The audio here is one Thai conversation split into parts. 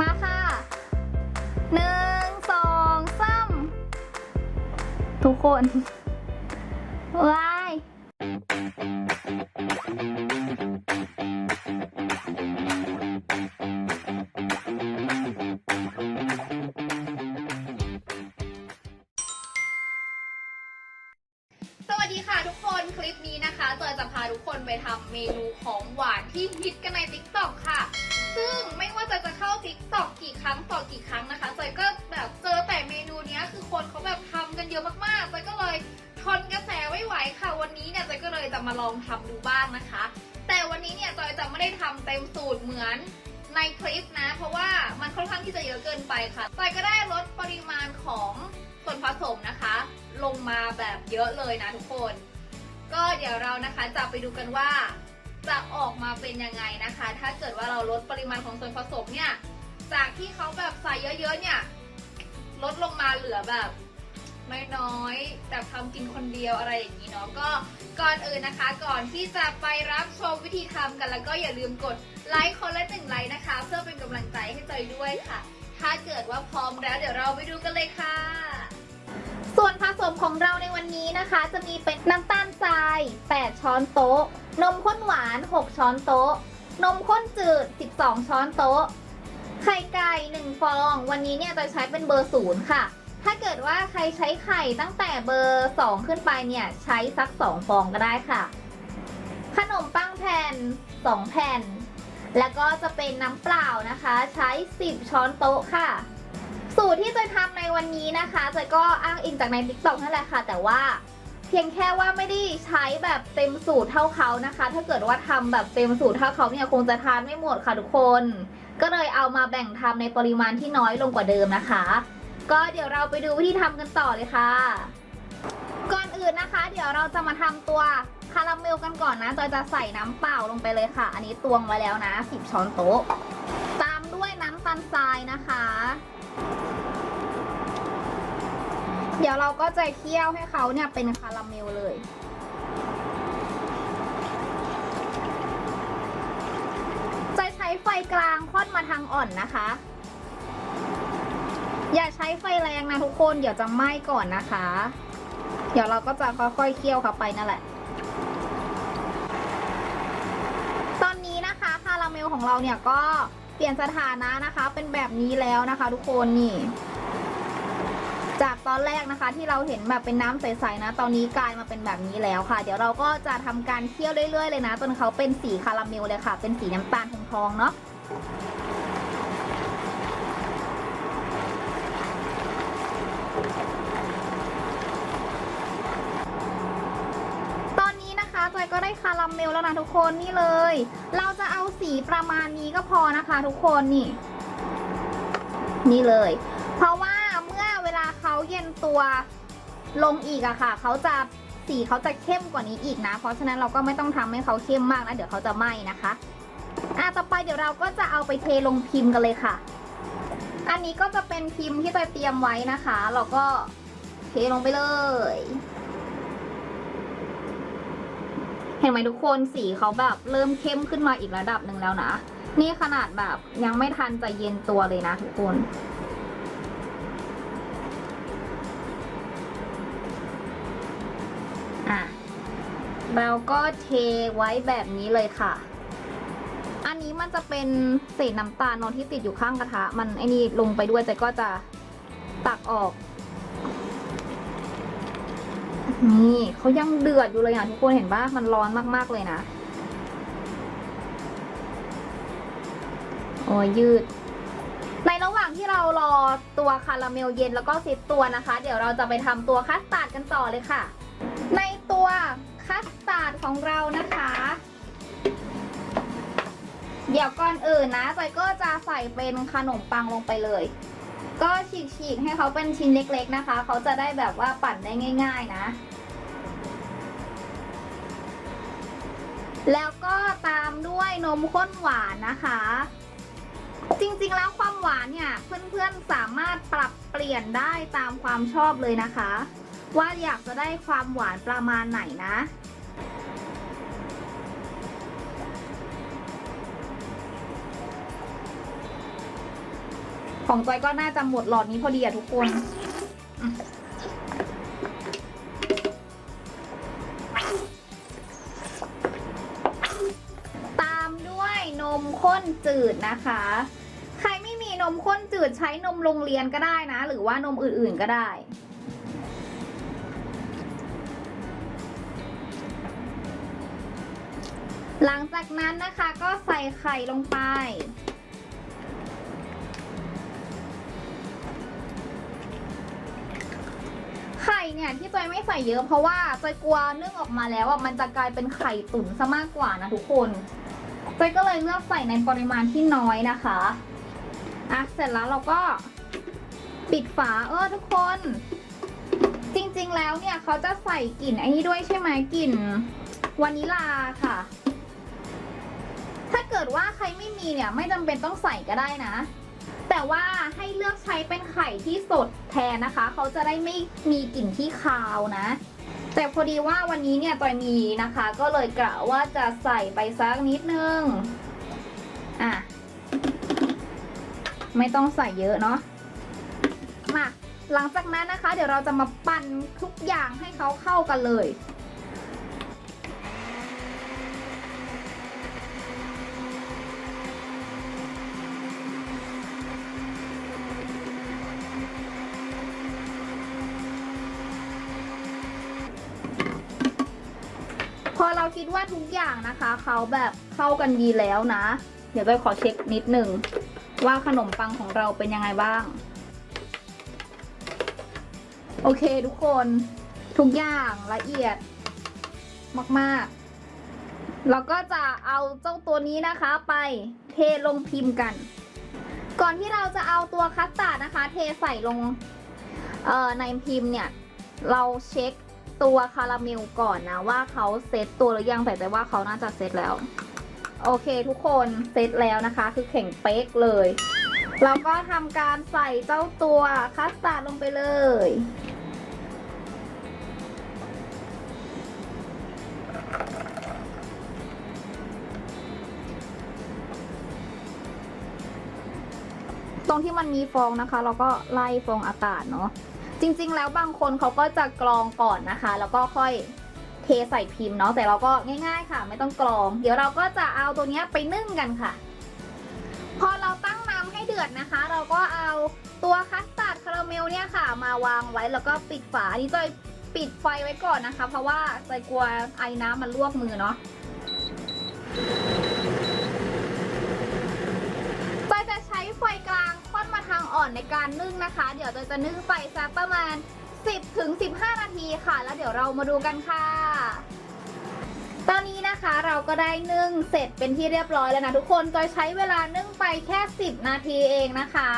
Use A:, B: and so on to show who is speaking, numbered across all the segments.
A: มาค่ะหนึ่งสองสามทุกคนวายสวัสดีค่ะทุกคนคลิปนี้นะคะเจอจะพาทุกคนไปทำเมนูของหวานที่ฮิตกันใน t ิ k t o k ค่ะ ซึ่งไม่ว่าจะจะเข้า t ิ k t o k กี่ครั้งต่อกี่ครั้งนะคะจอยก็แบบเจอแต่เมนูเนี้ยคือคนเขาแบบทำกันเยอะมากๆจอยก็เลยทนกระแสไม่ไหวค่ะวันนี้เนี่ยจอยก็เลยจะมาลองทำดูบ้างนะคะ แต่วันนี้เนี่ยจอยจะไม่ได้ทำเต็มสูตรเหมือนในคลิปนะ เพราะว่ามันค่อนข้างที่จะเยอะเกินไปค่ะจอยก็ได้ลดปริมาณของส่วนผสมนะคะ ลงมาแบบเยอะเลยนะทุกคน ก็เดี๋ยวเรานะคะจะไปดูกันว่า จะออกมาเป็นยังไงนะคะ ถ้าเกิดว่าเราลดปริมาณของส่วนผสมเนี่ย จากที่เขาแบบใส่เยอะๆเนี่ย ลดลงมาเหลือแบบน้อยๆแต่ทำกินคนเดียวอะไรอย่างนี้เนาะก็ก่อนอื่นนะคะ ก่อนที่จะไปรับชมวิธีทำกันแล้วก็อย่าลืมกดไลค์คนละหนึ่งไลค์นะคะ เพื่อเป็นกำลังใจให้จอยด้วยค่ะ ถ้าเกิดว่าพร้อมแล้วเดี๋ยวเราไปดูกันเลยค่ะ ส่วนผสมของเราในวันนี้นะคะ จะมีเป็นน้ำตาลทราย 8 ช้อนโต๊ะ นมข้นหวาน 6 ช้อนโต๊ะ นมข้นจืด 12 ช้อนโต๊ะ ไข่ไก่ 1 ฟอง วันนี้เนี่ยจะใช้เป็นเบอร์ศูนย์ค่ะ ถ้าเกิดว่าใครใช้ไข่ตั้งแต่เบอร์ 2 ขึ้นไปเนี่ยใช้สัก 2 ฟองก็ได้ค่ะ ขนมปังแผ่น 2 แผ่น แล้วก็จะเป็นน้ำเปล่านะคะ ใช้ 10 ช้อนโต๊ะค่ะ สูตรที่จะทำในวันนี้นะคะจะก็อ้างอิงจากใน t ิ k t o k นั่นแหละค่ะ แต่ว่าเพียงแค่ว่าไม่ได้ใช้แบบเต็มสูตรเท่าเขานะคะ ถ้าเกิดว่าทำแบบเต็มสูตรเท่าเขาเนี่ยคงจะทานไม่หมดค่ะทุกคน ก็เลยเอามาแบ่งทำในปริมาณที่น้อยลงกว่าเดิมนะคะ ก็เดี๋ยวเราไปดูวิธีทำกันต่อเลยค่ะ ก่อนอื่นนะคะ เดี๋ยวเราจะมาทำตัวคาราเมลกันก่อนนะจอยจะใส่น้ำเปล่าลงไปเลยค่ะ อันนี้ตวงไว้แล้วนะ10ช้อนโต๊ะ ตามด้วยน้ำตาลทรายนะคะ เดี๋ยวเราก็จะเคี่ยวให้เขาเนี่ยเป็นคาราเมลเลย จะใช้ไฟกลางค่อนมาทางอ่อนนะคะ อย่าใช้ไฟแรงนะทุกคน เดี๋ยวจะไหม้ก่อนนะคะ เดี๋ยวเราก็จะค่อยๆเคี่ยวเขาไปนั่นแหละ ตอนนี้นะคะคาราเมลของเราเนี่ยก็เปลี่ยนสถานะนะคะ เป็นแบบนี้แล้วนะคะ ทุกคนนี่ จากตอนแรกนะคะที่เราเห็นแบบเป็นน้ำใสๆนะ ตอนนี้กลายมาเป็นแบบนี้แล้วค่ะ เดี๋ยวเราก็จะทำการเคี่ยวเรื่อยๆเลยนะจนเขาเป็นสีคาราเมลเลยค่ะ เป็นสีน้ำตาลทองๆเนาะตอนนี้นะคะจอยก็ได้คาราเมลแล้วนะทุกคนนี่เลย เราจะเอาสีประมาณนี้ก็พอนะคะ ทุกคนนี่ นี่เลย เพราะว่า เย็นตัวลงอีกอะค่ะ เขาจะสีเขาจะเข้มกว่านี้อีกนะ เพราะฉะนั้นเราก็ไม่ต้องทำให้เขาเข้มมากนะ เดี๋ยวเขาจะไหม้นะคะอะต่อไปเดี๋ยวเราก็จะเอาไปเทลงพิมพ์กันเลยค่ะ อันนี้ก็จะเป็นพิมพ์ที่จอยเตรียมไว้นะคะ เราก็เทลงไปเลย เห็นไหมทุกคนสีเขาแบบเริ่มเข้มขึ้นมาอีกระดับหนึ่งแล้วนะ นี่ขนาดแบบยังไม่ทันจะเย็นตัวเลยนะทุกคน เราก็เทไว้แบบนี้เลยค่ะ อันนี้มันจะเป็นเศษน้ำตาลนอะที่ติดอยู่ข้างกระทะ มันไอ้นี่ลงไปด้วยแต่ก็จะตักออก นี่เขายังเดือดอยู่เลยอะทุกคนเห็นปะมันร้อนมากๆเลยนะ โอ้ยยืดในระหว่างที่เรารอตัวคาราเมลเย็นแล้วก็เซตตัวนะคะ เดี๋ยวเราจะไปทำตัวคัสตาร์ดกันต่อเลยค่ะ ในตัว คัสตาร์ดของเรานะคะ เดี๋ยวก่อนอื่นนะจอยก็จะใส่เป็นขนมปังลงไปเลย ก็ฉีกๆให้เขาเป็นชิ้นเล็กๆนะคะ เขาจะได้แบบว่าปั่นได้ง่าย ๆนะ แล้วก็ตามด้วยนมข้นหวานนะคะจริงๆ แล้วความหวานเนี่ย เพื่อนๆ สามารถปรับเปลี่ยนได้ตามความชอบเลยนะคะ ว่าอยากจะได้ความหวานประมาณไหนนะ ของจอยก็น่าจะหมดหลอดนี้พอดีอะทุกคนตามด้วยนมข้นจืดนะคะ ใครไม่มีนมข้นจืดใช้นมโรงเรียนก็ได้นะ หรือว่านมอื่นๆก็ได้ หลังจากนั้นนะคะก็ใส่ไข่ลงไป ไข่เนี่ยที่จอยไม่ใส่เยอะเพราะว่าจอยกลัวนึ่งออกมาแล้วอะมันจะกลายเป็นไข่ตุ๋นซะมากกว่านะทุกคนจอยก็เลยเลือกใส่ในปริมาณที่น้อยนะคะอะเสร็จแล้วเราก็ปิดฝาเออทุกคน จริงๆแล้วเนี่ยเขาจะใส่กลิ่นไอ้นี้ด้วยใช่ไหมกลิ่นวานิลาค่ะ เกิดว่าใครไม่มีเนี่ยไม่จำเป็นต้องใส่ก็ได้นะ แต่ว่าให้เลือกใช้เป็นไข่ที่สดแทนนะคะ เขาจะได้ไม่มีกลิ่นที่คาวนะ แต่พอดีว่าวันนี้เนี่ยจอยมีนะคะ ก็เลยกะว่าจะใส่ไปสักนิดนึงอะไม่ต้องใส่เยอะเนาะมาหลังจากนั้นนะคะ เดี๋ยวเราจะมาปั่นทุกอย่างให้เขาเข้ากันเลย อเราคิดว่าทุกอย่างนะคะเขาแบบเข้ากันดีแล้วนะ เดี๋ยวไปขอเช็คนิดหนึ่งว่าขนมปังของเราเป็นยังไงบ้าง โอเคทุกคนทุกอย่างละเอียดมากๆ เราก็จะเอาเจ้าตัวนี้นะคะไปเทลงพิมพ์กัน ก่อนที่เราจะเอาตัวคัสตาร์ดนะคะ เทใส่ลงในพิมพ์เนี่ย เราเช็ค ตัวคาราเมลก่อนนะว่าเขาเซตตัวหรือยังแต่ใจว่าเขาน่าจะเซตแล้ว โอเคทุกคนเซตแล้วนะคะ คือแข็งเป๊กเลยเราก็ทำการใส่เจ้าตัวคัสตาร์ดลงไปเลย ตรงที่มันมีฟองนะคะ เราก็ไล่ฟองอากาศเนาะ จริง ๆ แล้วบางคนเขาก็จะกรองก่อนนะคะ แล้วก็ค่อยเทใส่พิมพ์เนาะแต่เราก็ง่าย ๆ ค่ะ ไม่ต้องกรอง เดี๋ยวเราก็จะเอาตัวเนี้ยไปนึ่งกันค่ะ พอเราตั้งน้ำให้เดือดนะคะ เราก็เอาตัวคัสตาร์ดคาราเมลเนี่ยค่ะ มาวางไว้แล้วก็ปิดฝาอันนี้จอยปิดไฟไว้ก่อนนะคะ เพราะว่าจอยกลัวไอ้น้ำมันลวกมือเนาะ จอยจะใช้ไฟกลางค่ อนมาทางอ่อนในการนึ่งนะคะ เดี๋ยวจอยจะนึ่งไปสักประมาณ 10ถึง15 นาทีค่ะ แล้วเดี๋ยวเรามาดูกันค่ะ ตอนนี้นะคะเราก็ได้นึ่งเสร็จเป็นที่เรียบร้อยแล้วนะทุกคนจอยใช้เวลานึ่งไปแค่ 10 นาทีเองนะคะ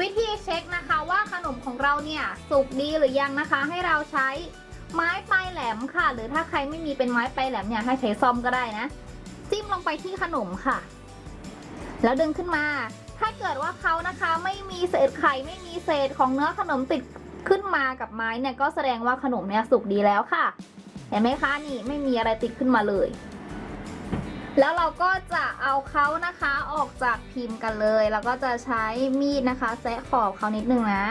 A: วิธีเช็คนะคะว่าขนมของเราเนี่ยสุกดีหรือยังนะคะ ให้เราใช้ไม้ปลายแหลมค่ะ หรือถ้าใครไม่มีเป็นไม้ปลายแหลมเนี่ยให้ใช้ซ่อมก็ได้นะ จิ้มลงไปที่ขนมค่ะ แล้วดึงขึ้นมา ถ้าเกิดว่าเขานะคะไม่มีเศษไข่ไม่มีเศษของเนื้อขนมติดขึ้นมากับไม้เนี่ยก็แสดงว่าขนมเนี่ยสุกดีแล้วค่ะ เห็นไหมคะนี่ไม่มีอะไรติดขึ้นมาเลย แล้วเราก็จะเอาเขานะคะออกจากพิมพ์กันเลย แล้วก็จะใช้มีดนะคะแซะขอบเขานิดนึงนะ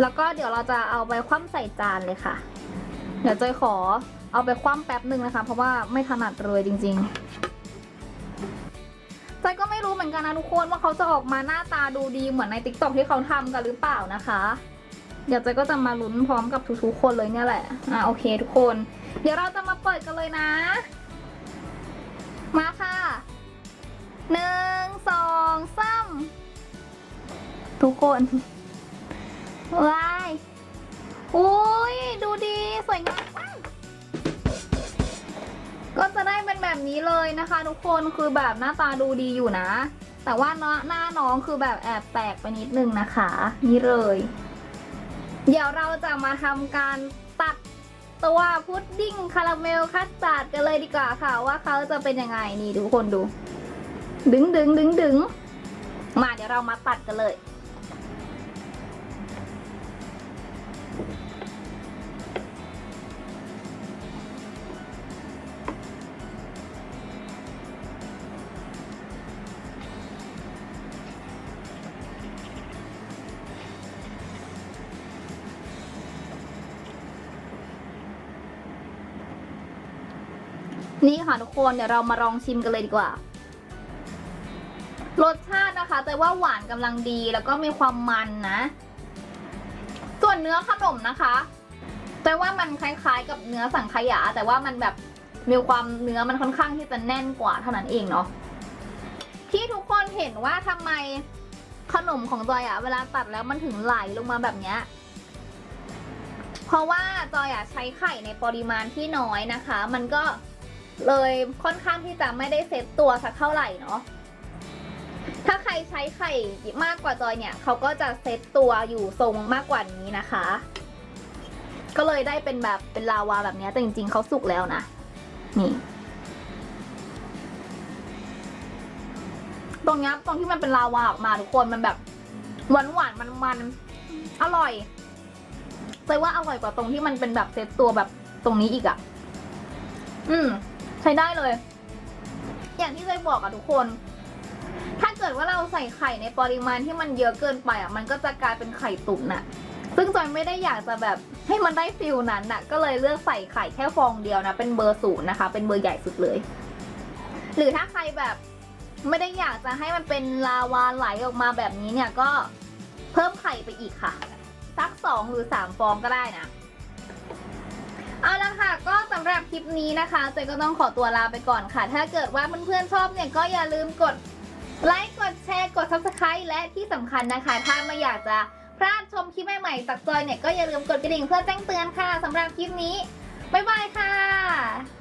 A: แล้วก็เดี๋ยวเราจะเอาไปคว่ำใส่จานเลยค่ะ เดี๋ยวจอยขอ เอาไปคว่ำแป๊บหนึ่งนะคะ เพราะว่าไม่ถนัดเลยจริงๆจก็ไม่รู้เหมือนกันนะทุกคนว่าเขาจะออกมาหน้าตาดูดีเหมือนในติ๊กต็อกที่เขาทำกันหรือเปล่านะคะเดี๋ยวจอยก็จะมาลุ้นพร้อมกับทุกๆคนเลยเนี่ยแหละ อะโอเคทุกคน เดี๋ยวเราจะมาเปิดกันเลยนะ มาค่ะหนึ่งสองสามทุกคนว้ายอุ้ยดูดีสวยงามมา ก็จะได้เป็นแบบนี้เลยนะคะทุกคนคือแบบหน้าตาดูดีอยู่นะ แต่ว่าเนาะหน้าน้องคือแบบแอบแตกไปนิดนึงนะคะ นี่เลย เดี๋ยวเราจะมาทำการตัดตัวพุดดิ้งคาราเมลคัสตาร์ดกันเลยดีกว่าค่ะ ว่าเขาจะเป็นยังไงนี่ทุกคนดู ดึงดึงดึงดึงมาเดี๋ยวเรามาตัดกันเลย นี่ค่ะทุกคนเดี๋ยวเรามาลองชิมกันเลยดีกว่า รสชาตินะคะ แต่ว่าหวานกำลังดีแล้วก็มีความมันนะ ส่วนเนื้อขนมนะคะ แต่ว่ามันคล้ายๆ กับเนื้อสังขยา แต่ว่ามันแบบมีความเนื้อมันค่อนข้างที่จะแน่นกว่าเท่านั้นเองเนาะที่ทุกคนเห็นว่าทำไมขนมของจอยอะเวลาตัดแล้วมันถึงไหลลงมาแบบเนี้ยเพราะว่าจอยอะใช้ไข่ในปริมาณที่น้อยนะคะ มันก็ เลยค่อนข้างที่จะไม่ได้เซตตัวสักเท่าไหร่เนาะถ้าใครใช้ไข่มากกว่าจอยเนี่ยเขาก็จะเซตตัวอยู่ทรงมากกว่านี้นะคะ ก็เลยได้เป็นแบบเป็นลาวาแบบนี้แต่จริงๆเขาสุกแล้วนะนี่ตรงนี้ตรงที่มันเป็นลาวาออกมาทุกคนมันแบบหวานหวานมันมันอร่อยเลยว่าอร่อยกว่าตรงที่มันเป็นแบบเซตตัวแบบตรงนี้อีกอะ่ะ อืม ใช้ได้เลย อย่างที่เคยบอกอะทุกคน ถ้าเกิดว่าเราใส่ไข่ในปริมาณที่มันเยอะเกินไปอะมันก็จะกลายเป็นไข่ตุ๋นน่ะซึ่งจอยไม่ได้อยากจะแบบให้มันได้ฟิลนั้นน่ะ ก็เลยเลือกใส่ไข่แค่ฟองเดียวนะ เป็นเบอร์ศูนย์นะคะ เป็นเบอร์ใหญ่สุดเลย หรือถ้าใครแบบไม่ได้อยากจะให้มันเป็นลาวาไหลออกมาแบบนี้เนี่ยก็เพิ่มไข่ไปอีกค่ะ สักสองหรือสามฟองก็ได้นะ เอาละค่ะ ก็สำหรับคลิปนี้นะคะเจยก็ต้องขอตัวลาไปก่อนค่ะ ถ้าเกิดว่าเพื่อนๆชอบเนี่ยก็อย่าลืมกดไลค์กดแชร์กด subscribe และที่สำคัญนะคะ ถ้าไม่อยากจะพลาดชมคลิปใหม่ๆจากจอยเนี่ยก็อย่าลืมกดกระดิ่งเพื่อแจ้งเตือนค่ะสำหรับคลิปนี้บ๊ายบายค่ะ